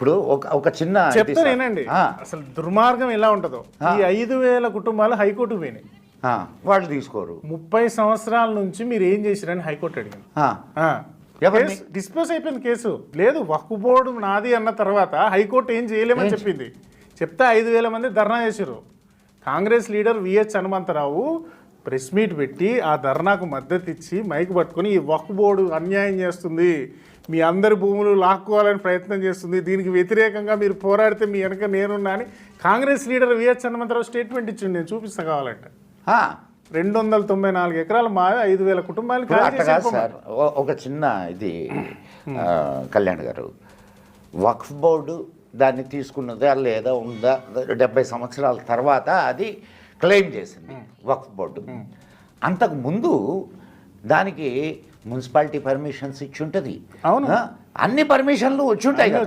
ఇప్పుడు ఒక ఒక చిన్న ఇది చెప్తా సార్. నేనండి ఆ, అసలు దుర్మార్గం ఎలా ఉంటుందో. ఈ ఐదు వేల కుటుంబాలు హైకోర్టుకు పోయినాయి. వాళ్ళు తీసుకోరు. ముప్పై సంవత్సరాల నుంచి మీరు ఏం చేసిరని హైకోర్టు అడిగింది? డిస్పోజ్ అయిపోయింది కేసు. లేదు వక్ఫ్ బోర్డు నాది అన్న తర్వాత హైకోర్టు ఏం చేయలేమని చెప్పింది. చెప్తే ఐదు వేల మంది ధర్నా చేసిర్రు. Congress leader VH Hanumantha Rao press meet పెట్టి ఆ ధర్నాకు మద్దతు ఇచ్చి మైక్ పట్టుకొని ఈ వక్ఫ్ బోర్డు అన్యాయం చేస్తుంది. మీ అందరి భూములు లాక్కోవాలని ప్రయత్నం చేస్తుంది. దీనికి వ్యతిరేకంగా మీరు పోరాడితే మీ వెనక నేనున్నా అని Congress leader VH Hanumantha Rao statement ఇచ్చిండు. నేను చూపిస్తా కావాలంటే. రెండు వందల తొంభై నాలుగు ఎకరాల మా ఐదు వేల కుటుంబాలు. సార్. ఒక చిన్న ఇది కళ్యాణ్ గారు. వక్ఫ్ బోర్డు దాన్ని తీసుకున్నదా లేదా ఉందా? డెబ్బై సంవత్సరాల తర్వాత అది క్లెయిమ్ చేసింది వక్ఫ్ బోర్డు. అంతకు ముందు దానికి మున్సిపాలిటీ పర్మిషన్స్ ఇచ్చి ఉంటుంది అవును. అన్ని పర్మిషన్లు వచ్చి ఉంటాయి కదా.